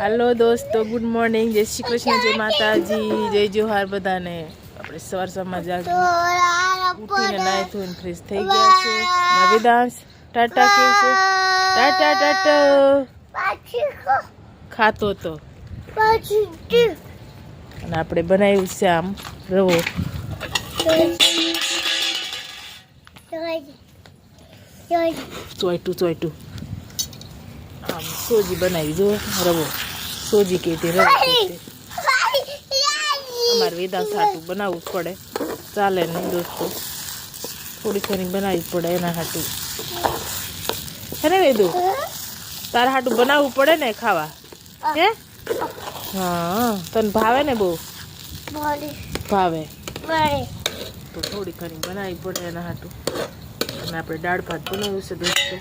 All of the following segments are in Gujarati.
હાલો દોસ્તો ગુડ મોર્નિંગ જય શ્રી કૃષ્ણ, જય માતાજી, જય જોહાર બધાને. આપણે સવાર સવારમાં જાગી ઉઠીને નાહી ધોઈને ફ્રેશ થઈ ગયા છે. નવીદાંશ ટાટા કે છે? ટાટા ટાટા. ખાતો તો અને આપણે બનાવ્યું છે આમ, રવો. ચોઈટું ચોઈટું આમ સોજી બનાવી દો રવો. સોજી કે તે રવો કે તે. અમારે વેદાંત હાટું બનાવવું જ પડે. ચાલે નહીં દોસ્તો. થોડી ઘણી બનાવવી પડે એના હાટું. હે ને વેદુ? તારા હાટું બનાવવું પડે ને ખાવા? હે? હા, તને ભાવે ને બહુ? ભાવે. તો થોડી ઘણી બનાવી પડે એના હાટું. અને આપણે દાળ ભાત બનાવ્યું છે દોસ્તો.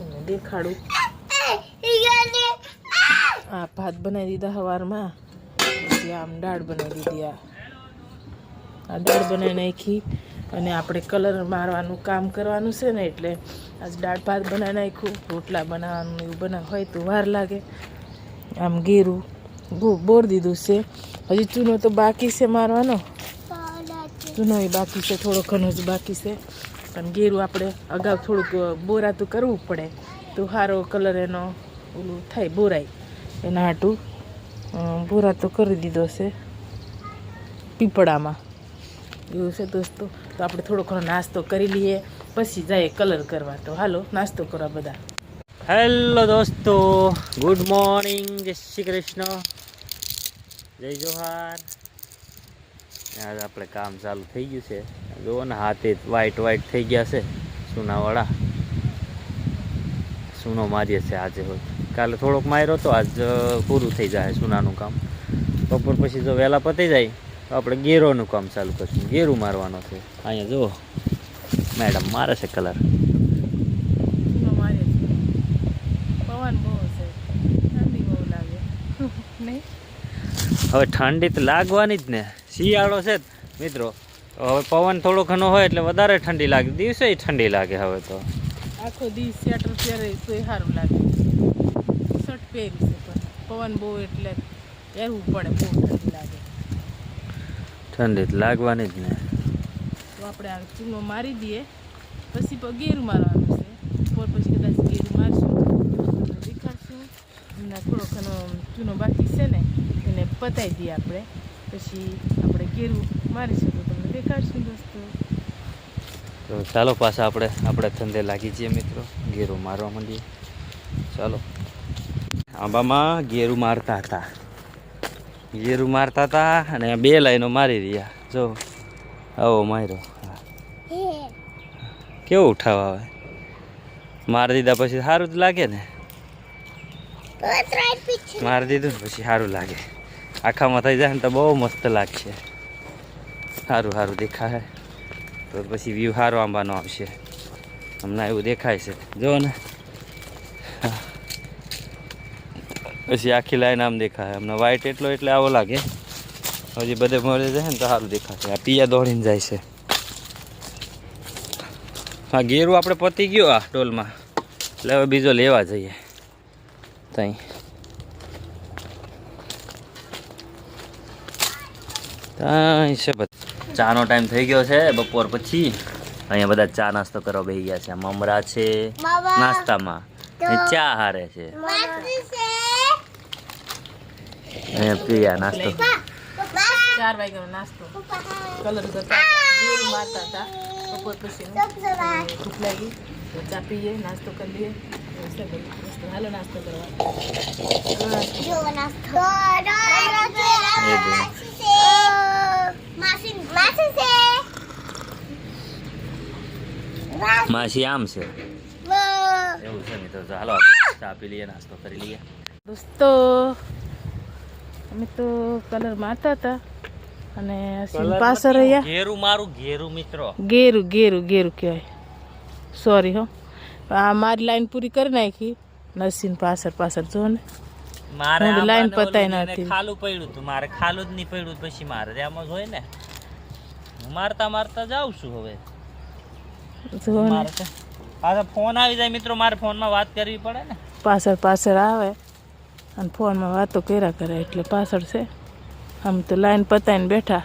એને દેખાડું. આ ભાત બનાવી દીધા સવારમાં પછી આમ દાળ બનાવી દીધી આ. દાળ બનાવી નાખી અને આપણે કલર મારવાનું કામ કરવાનું છે ને એટલે આજ દાળ ભાત બનાવી નાખ્યું. રોટલા બનાવવાનું એવું બનાવ હોય તો વાર લાગે. આમ બો બોર દીધું છે. હજી ચૂનો તો બાકી છે મારવાનો. ચૂનો બાકી છે, થોડો ઘણો જ બાકી છે. પણ ગેરું આપણે અગાઉ થોડુંક બોરાતું કરવું પડે. તો સારો કલર એનો ઓલું થાય, બોરાય. એના હાટું અ, તો કરી દીધો છે પીપળામાં. એવું છે દોસ્તો. તો આપણે થોડો ઘણો નાસ્તો કરી લઈએ પછી જાય કલર કરવા. તો હાલો નાસ્તો કરવા બધા. હેલો દોસ્તો ગુડ મોર્નિંગ જય શ્રી કૃષ્ણ. જય જોહાર. આજ આપણે કામ ચાલુ થઈ ગયું છે. જુઓ ને હાથે વ્હાઈટ વ્હાઈટ થઈ ગયા છે સુનાવાળા. સુનો મારીએ છે આજે હોય કાલે થોડોક માર્યો તો આજ પૂરું થઈ જાય સુનાનું કામ. બપોર પછી જો વહેલા પતી જાય તો આપણે ગેરોનું કામ ચાલુ કરશું. ગેરું મારવાનો છે. અહીંયા જુઓ. મેડમ મારે છે કલર. મારે પવન બહુ છે. ઠંડી બહુ લાગે. હવે ઠંડી તો લાગવાની જ ને. શિયાળો છે મિત્રો હવે પવન થોડો ઘણો હોય એટલે વધારે ઠંડી લાગે. દિવસે ઠંડી લાગે હવે તો. આખો દિવસ સ્વેટર પહેરે તો સારું લાગે. શર્ટ પહેરી છે પણ પવન બહુ એટલે પહેરવું પડે બહુ ઠંડી લાગે. ઠંડી લાગવાની જ ને. તો આપણે આ ચૂનો મારી દઈએ. પછી ગેરું મારવાનું છે. બપોર પછી કદાચ ગેરું મારશું દેખાડશું અને થોડો ઘણો ચૂનો બાકી છે ને એને પતાવી દઈએ આપણે. પછી આપણે ગેરું મારીશું તો તમને દેખાડશું દોસ્તો તો ચાલો પાછા આપણે આપણે ધંધે લાગી જઈએ મિત્રો. ગેરું મારવા માંડીએ. ચાલો. આંબામાં ઘેરું મારતા હતા. ઘેરું મારતા હતા અને બે લાઈનો મારી રહ્યા. જો, આવો માર્યો. કેવો ઉઠાવ આવે? મારી દીધા પછી સારું જ લાગે ને? મારી દીધું ને પછી સારું લાગે. આખામાં થઈ જાય ને તો બહુ મસ્ત લાગશે. સારું સારું દેખાય. તો પછી વ્યૂ સારો આંબાનો આવશે. હમણાં એવું દેખાય છે. જો ને. હા. પછી આખી લાઈન આમ દેખાય. અમને વ્હાઈટ એટલો એટલે આવો લાગે. હજી બધે મળે જાય ને તો સારું દેખાશે. આ પિયા દોડીને જાય છે. હા ઘેરું આપણે પતી ગયો આ ટોલમાં. એટલે હવે બીજો લેવા જઈએ. ત્યાં ત્યાં છે ચાનો ટાઈમ થઈ ગયો છે બપોર પછી. અહીંયા બધા ચા નાસ્તો કરવા બેસી ગયા છે. મમરા છે. નાસ્તામાં. ને ચા હારે છે. અહીંયા પીયા નાસ્તો ચાર વાગ્યાનો નાસ્તો કલર કરતા ગેરું મારતા હતા બપોર પછી ભૂખ લાગી તો ચા પીએ નાસ્તો કરી લઈએ એવું છે બધું. મસ્ત. હાલો નાસ્તો કરવા હાલો નાસ્તો. એ બે. માસી આમ છે એવું છે મિત્રો તો હાલો આપણે ચા પી લઈએ નાસ્તો કરી લઈએ દોસ્તો અમે તો કલર મારતા હતા. અને પાછળ રહ્યા. ઘેરું મારું ઘેરું મિત્રો. ગેરું ગેરું ગેરું કહેવાય. સોરી હો. આ મારી લાઈન પૂરી કરી નાખી. નસીન પાછળ પાછળ જો ને. મારે લાઈન પતાઈ નથી ખાલું પડ્યું હતું. મારે ખાલું જ નહીં પડ્યું પછી મારે આમાં જ હોય ને હું મારતા મારતા જાઉં છું હવે. જો મારે તો પાછા ફોન આવી જાય મિત્રો. મારે ફોનમાં વાત કરવી પડે ને. પાછળ પાછળ આવે. અને ફોનમાં વાતો કર્યા કરે એટલે પાછળ છે. આમ તો લાઈન પતાવીને બેઠા.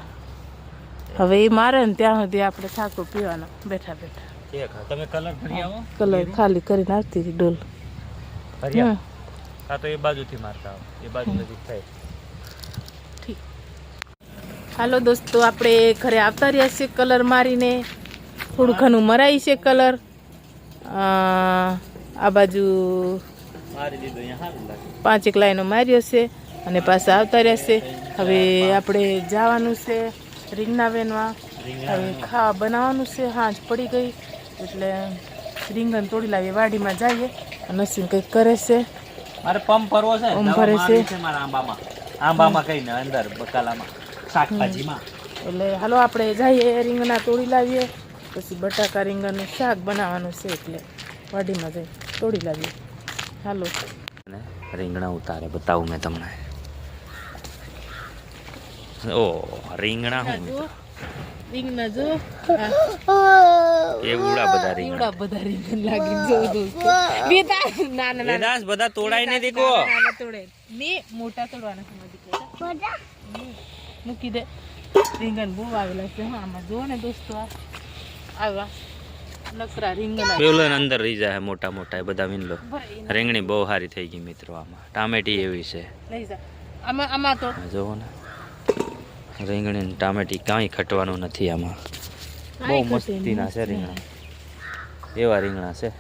હવે એ મારે ને ત્યાં સુધી આપણે થાકો પીવાનો. બેઠા બેઠા. તમે કલર ભરી આવો. કલર ખાલી કરીને આવતી હતી ડોલ. હા તો એ બાજુથી મારતા આવો. એ બાજુ નજીક થાય. હાલો દોસ્તો આપણે ઘરે આવતા રહ્યા છીએ કલર મારીને. થોડું ઘણું મરાય છે કલર. આ બાજુ પાંચેક લાઈનો માર્યો છે અને પાછા આવતા રહેશે. હવે આપણે જવાનું છે રીંગણા વેનમાં હવે ખાવા બનાવવાનું છે હાંજ પડી ગઈ એટલે રીંગણ તોડી લાવીએ વાડીમાં જઈએ. અને નસીન કંઈક કરે છે. મારે પંપ ભરવો છે પંપ ભરે છે. છે મારા આંબામાં. આંબામાં કઈ ને અંદર બકાલામાં શાકભાજીમાં. એટલે હાલો આપણે જઈએ રીંગણા તોડી લાવીએ. પછી બટાકા રીંગણનું શાક બનાવવાનું છે એટલે વાડીમાં જઈ તોડી લાવીએ. હાલો. રીંગણા ઉતારે બતાવું મેં તમને. ઓ રીંગણા હું જો રીંગણા જો એવડા બધા રીંગણા. બધા રીંગણ લાગી જો દોસ્તો. બેટા ના ના ના. દાસ બધા તોડાઈ ને દેખો ના તોડે. ને મોટા તોડવાના સમજી દીકરા. મૂકી દે. રીંગણ બહુ આવેલા છે હા આમાં જો ને દોસ્તો આ. આવ્યા નકરા રીંગણ. આવ્યા. બેવલો અંદર રહી જાય મોટા મોટા એ બધા વિનલો રીંગણી બહુ સારી થઈ ગઈ મિત્રો આમાં. ટામેટી એવી છે. જોવો ને. રીંગણી ને ટામેટી કાંઈ ખટવાનું નથી આમાં. બહુ મસ્તીના છે રીંગણા. એવા રીંગણા છે.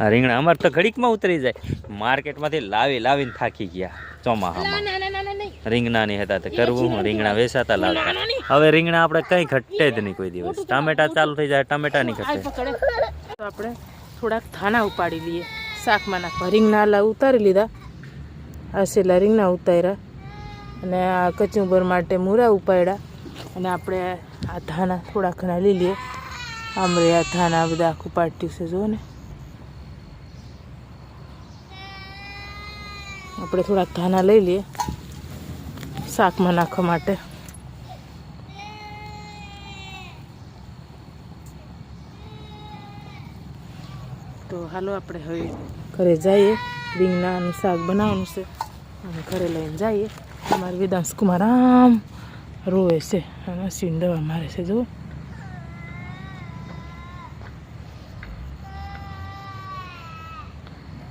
આ રીંગણા અમારે તો ઘડીકમાં ઉતરી જાય. માર્કેટમાંથી લાવી લાવીને થાકી ગયા. ચોમાહામાં. નહીં રીંગણાની હતા તે કરવું હું? રીંગણા વેસાતા લાવતા. હવે રીંગણા આપણે કઈ ઘટે જ નહીં કોઈ દિવસ. ટામેટા ચાલુ થઈ જાય ટામેટા નહીં ઘટે. તો આપણે થોડાક થાના ઉપાડી લઈએ. શાકમાં નાખવા. રીંગણા આલા ઉતારી લીધા. આ સેલા રીંગણા ઉતાર્યા. અને આ કચુંબર માટે મૂરા ઉપાડ્યા. અને આપણે આ ધાના થોડા ઘણા લઈ લઈએ. આમરે આ ધાના બધા આખું પાટ્યું છે જુઓ ને. આપણે થોડાક ધાના લઈ લઈએ. શાકમાં નાખવા માટે. તો હાલો આપણે હવે ઘરે જઈએ. રીંગણાનું શાક બનાવવાનું છે. અને ઘરે લઈને જઈએ. અમારે વેદાંશ કુમાર આમ રોવે છે અને દવા મારે છે જુઓ.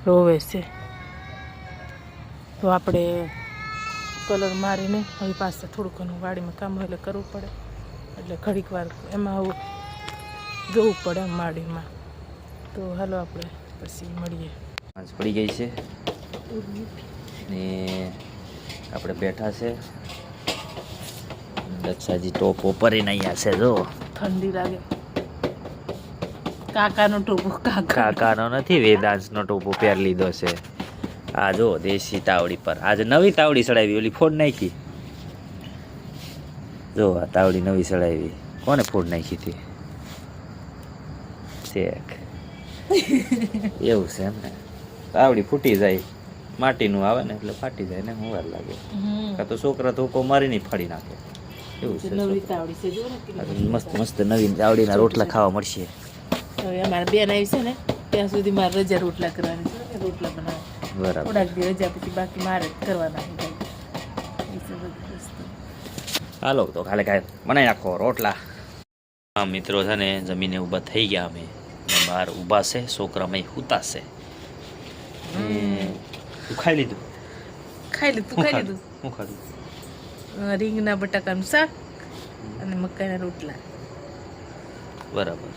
રોવે છે. તો આપણે કલર મારીને હવે પાસે થોડું ઘણું વાડીમાં કામ હોય એટલે કરવું પડે. એટલે ઘડીક વાર એમાં આવું જોવું પડે એમ વાડીમાં. તો હાલો આપણે પછી મળીએ. પડી ગઈ છે. ને આપણે બેઠા છે. દક્ષાજી ટોપ ઉપરીને અહીંયા છે જો. ઠંડી લાગે. કાકાનો ટોપો કાકા. કાકાનો નથી વેદાંશનો ટોપો પહેર લીધો છે. આ જો દેશી તાવડી પર. આજે નવી તાવડી ચડાવી ઓલી ફોડ નાખી. જો આ તાવડી નવી ચડાવી કોને ફોડ નાખી હતી? એવું છે એમને. તાવડી ફૂટી જાય. માટીનું આવે ને એટલે ફાટી જાય ને હું વાર લાગે. કાં તો છોકરા ધોકો મારીને ફાડી નાખે. એવું છે તો મસ્ત મસ્ત નવી તાવડીના રોટલા ખાવા મળશે. હવે અમારા બેન આવી છે ને ત્યાં સુધી મારે રજા રોટલા કરવાની છે રોટલા બનાવવા. બરાબર. થોડાક દિવસ રજા પછી બાકી મારે જ કરવાના. હાલો તો કાલે કાલે બનાવી નાખો રોટલા. હા મિત્રો છે ને જમીને ઊભા થઈ ગયા અમે. બહાર ઊભા છે છોકરામાં હુતા છે. ને તું ખાઈ લીધું? ખાઈ લીધું ખાઈ લીધું? હું ખાધું? રીંગના બટાકાનું શાક અને મકાઈના રોટલા. બરાબર.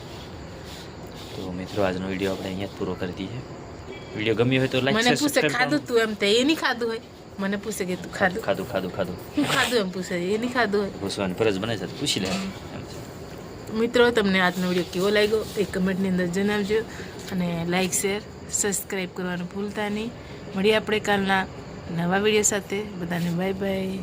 તો મિત્રો આજનો વીડિયો આપણે અહીંયા જ પૂરો કરી દઈએ. વીડિયો ગમ્યો હોય તો લાઈક મને પૂછે ખાધું તું એમ તે? એ નહીં ખાધું હોય. મને પૂછે કે તું ખાધું? ખાધું ખાધું ખાધું. હું ખાધું એમ પૂછે એ નહીં ખાધું હોય. પૂછવાની ફરજ બને છે પૂછી લે. એમ મિત્રો તમને આજનો વીડિયો કેવો લાગ્યો? એ કમેન્ટની અંદર જણાવજો અને લાઈક શેર સબસ્ક્રાઈબ કરવાનું ભૂલતા નહીં. મળીએ આપણે કાલના નવા વીડિયો સાથે. બધાને બાય બાય